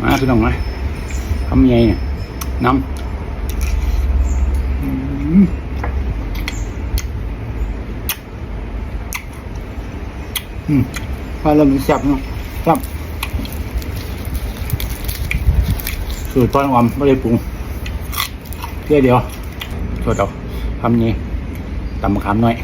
มาพี่น้องมาทำยังไงเนี่ยน้ำอืมอืมพอเรามีแซ่บเนาะแซบสูตรต้นหอมไม่ได้ปรุงเดี๋ยเดียวสดเอาทำยังไงตำมะขามหน่อย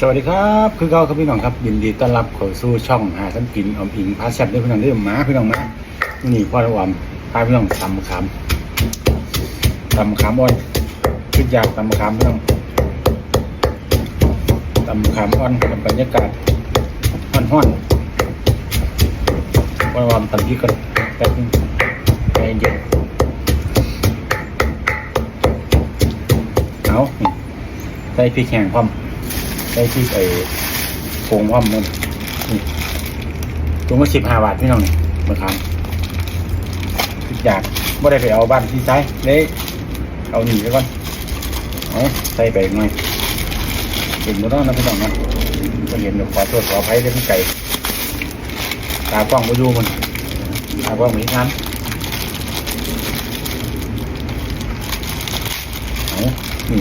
สวัสดีครับ คือเก่าครับพี่น้องครับยินดีต้อนรับเข้าสู่ช่องหาสันกินอมอิงพาแซ่บด้วยพี่น้องเรื่องหมาพี่น้องมานนี้พ่อระวำพาพี่น้องตำขามตำขามอ่อนชุดยาวตำขามพี่น้องตำขามอ่อนกับบรรยากาศห้อนห้อนพ่อระวำตำพริกกันแป๊บนึงใจเย็นเอาใส่พริกแห้งพร้อม ใช้ที่ไอ้โคงว่ามันนี่ตัวมาสิบห้าบาทพี่น้องนี่มาทำอยากไม่ได้ไปเอาบ้านที่ใช้เลยเอาหนีไปก่อนเอาใส่ไปหน่อยเห็นมดแล้วนะพี่น้องนะก็เห็นเดี๋ยวขอโทษขออภัยเรื่องไก่ตากล้องไปดูมันตากล้องมีงานเอานี่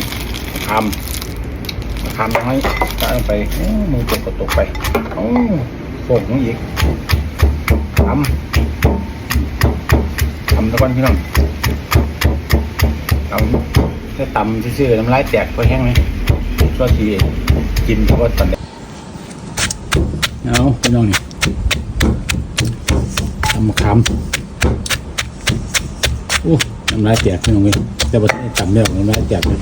ทำ ทำให้ตาลงไปมือตกก็ตกไปโอ้โป่งอีกทำทำตะวันพี่น้องทำแค่ตำซื่อๆน้ำลายแตกก็แห้งไหมก็ทีกินเพราะตอนเด็กเอาพี่น้องนี่ทำมะขามโอ้น้ำลายแตกพี่น้องเลยแต่ว่าตำไม่ออกน้ำลายแตกเลย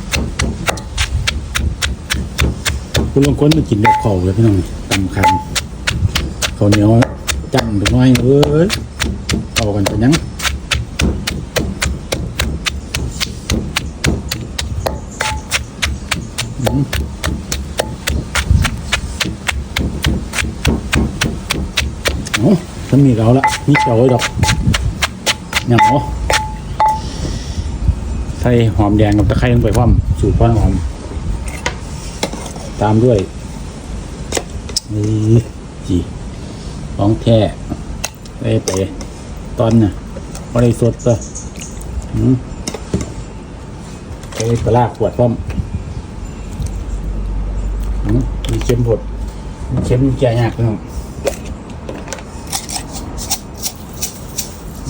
คุณลงค้นมากินแบบเขาเลยพี่น้องตำคำเขาวเหนียวจังถึงน้อยเอ้ยเอากันเป็นยังอืมโอ้ฉันมีเราละนี่เจ้าไว้ดอกยังเหรอใส่หอมแดงกับตะไคร้ลงไปพร้อมสูตรพ่อหอม ตามด้วยนี่จีของแท้ไปไปตอนน่ะบริสุทธิ์ก็อืมไปลาขวดพร้อมมีเค็มผดเค็มแก่ยากน้อง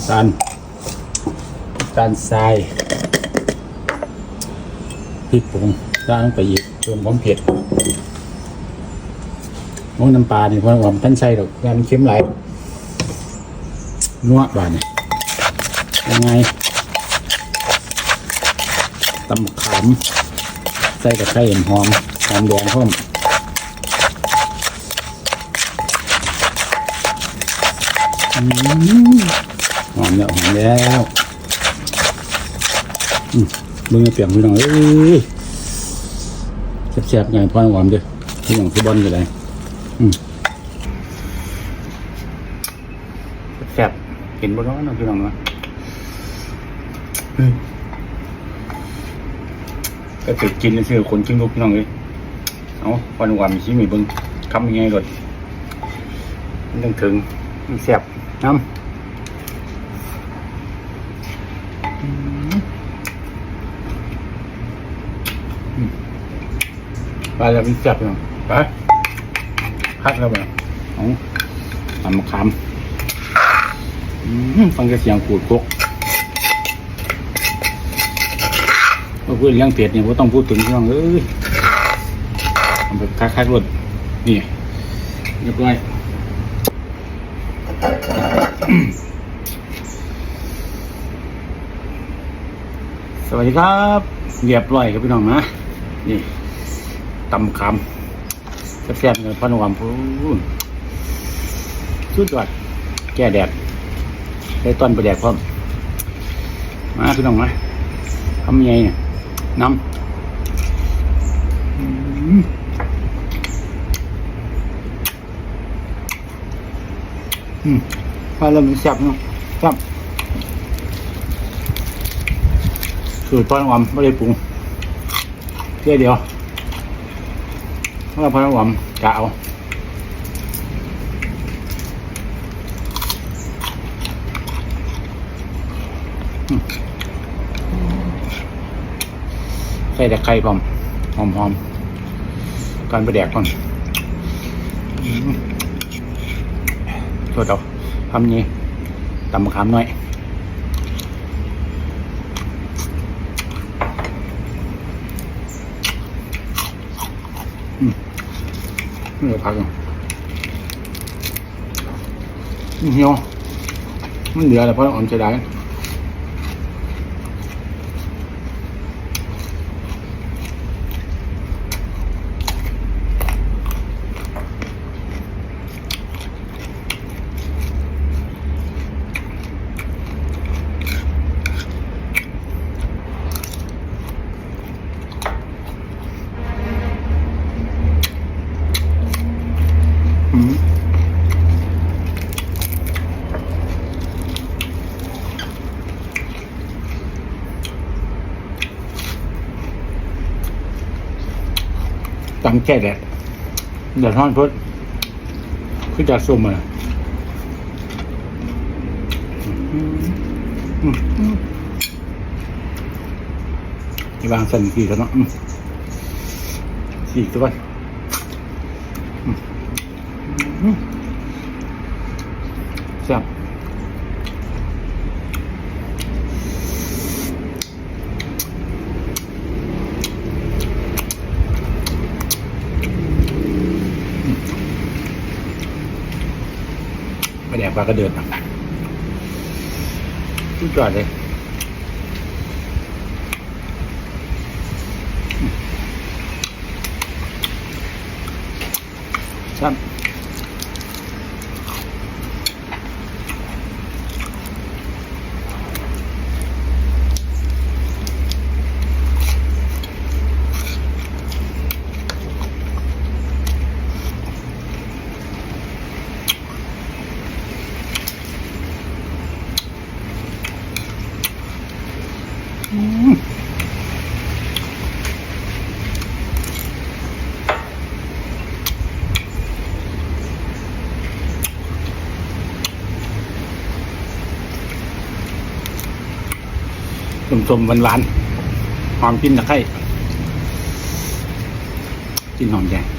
ตาลน้ำตาลทรายพริกผงด้าลงไปอีก เพิ่มความเผ็ดโอ้น้ำปลาเนี่ยพราะว่ามท่านใส่ดอกงานเค็มไหลนัวบานเนี่ยยังไงตำขามใส่กับไข่หอมหอมแดงพ่อมหอมแล้วหอมแล้วอืมมึงจะเปียนพี่น้องเอ้ย แซ่บๆไงพ่อหอมเด้อพี่น้องที่บอลกันเลยแซ่บเห็นบ่ร้อนนะพี่น้องนะก็ติดกินซื่อคนกินลูกพี่น้องเลยเอาวันวันมีชิ้นมีเบิ้งคำยังไงก่อนมันต้องถึงมันแซ่บน้ำอืมอืมไปแล้วมันแซ่บพี่องไปพักแล้วไปเอาทำมะขามอืมฟังแต่เสียงขูดกกก็พูดเรื่องเผ็ดเนี่ยว่าต้องพูดถึงพี่น้องเอ้ยทำแบบคักๆรถนี่เรียบร้อยสวัสดีครับ เรียบร้อยครับพี่น้องนะนี่ ตำคำแซ่บๆเลยพอนวามพูนสุดยอดแก้แดดได้ต้นประแดกพร้อมมาพี่น้องมาทำยังไงเนี่ยน้ำอืมอืมพอเริ่มแซ่บเนาะครับสูตรพอน้ำหอมไม่ได้ปรุงเพียเดียว เราพอน้ำหอมกะเอาใส่แต่ไข่พร้อมหอมหอมการไปแดกก่อนอืมโทษเอาทำนี้ตำมะขามหน่อย ไม่ได้พักอะเหี่ยวมันเหลือแต่เพราะอ่อนใจได้ ตังแก่แดดเดือดร้อนเพิ่นคือจากส้มมอืมอืมอืมที่วางสันกี่แล้วเนาะสี่ตัวก่อน แซ่บไม่ แดกปลากระเดือดนะทุกจอดเลยครับ สมๆหวานๆหอมกินตะไคร้กินหอมแดง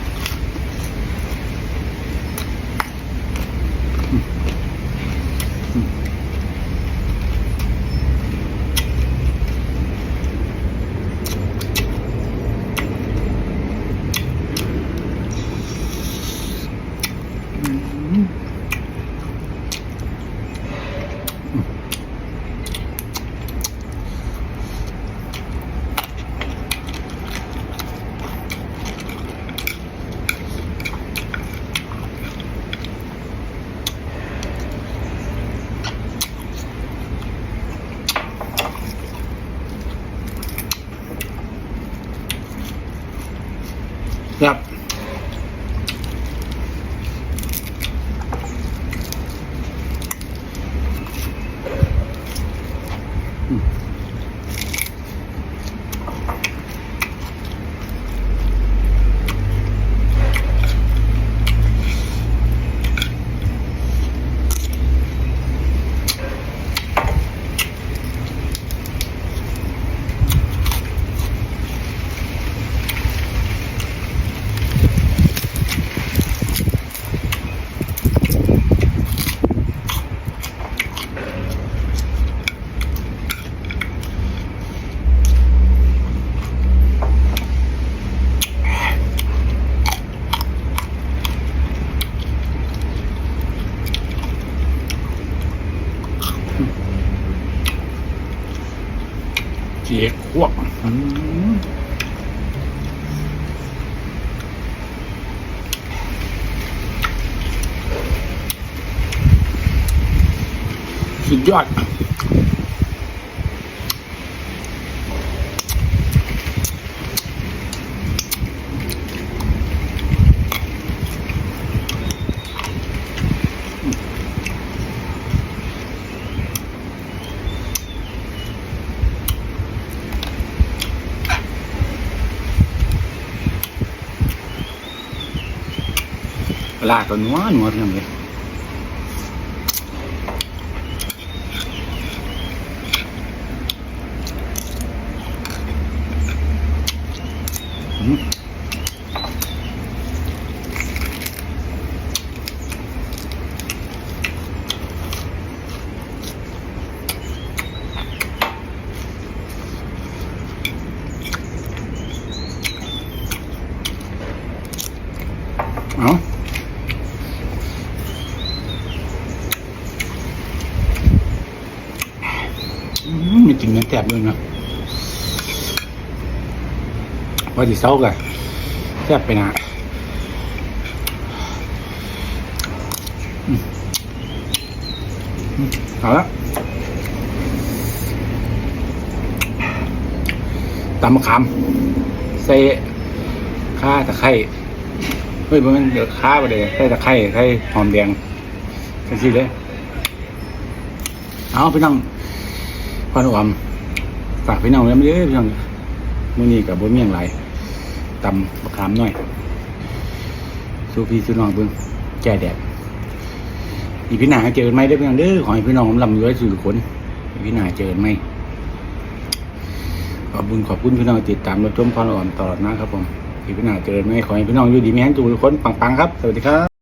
เจียควกอืมสุดยอด ลาตัวนัวนัวพี่น้องเลยอืมเอาอืม มีกลินเนื้อแตบด้วยนะว่าที่เศร้ากันแทบไปนาอืมอืมเอาละตำมะขามใส่ข้าตะไคร้เฮ้ยมันเดือดข้าไปเลยใส่ตะไคร้ใส่หอมแดงใส่สิเลย เอาพี่น้องพ่อหนุ่ม ฝากพี่น้องไว้ไม่เยอะพี่น้องมื้อนี้กับบนเมี่ยงไหลตำมะขามหน่อย สู้พี่สู้น้องเบิ่งแก้แดดอีพี่หนาเจอไหมได้พี่น้องเด้อขอให้พี่น้องผมลำรวยสู่ทุกคนอีพี่หนาเจอไหมขอบคุณขอบคุณพี่น้องติดตามรับชมพ่อนุ่มตลอดนะครับผมอีพี่หนาเจอไหมขอให้พี่น้องอยู่ดีมีแห้งทุกคนปังๆครับ สวัสดีครับ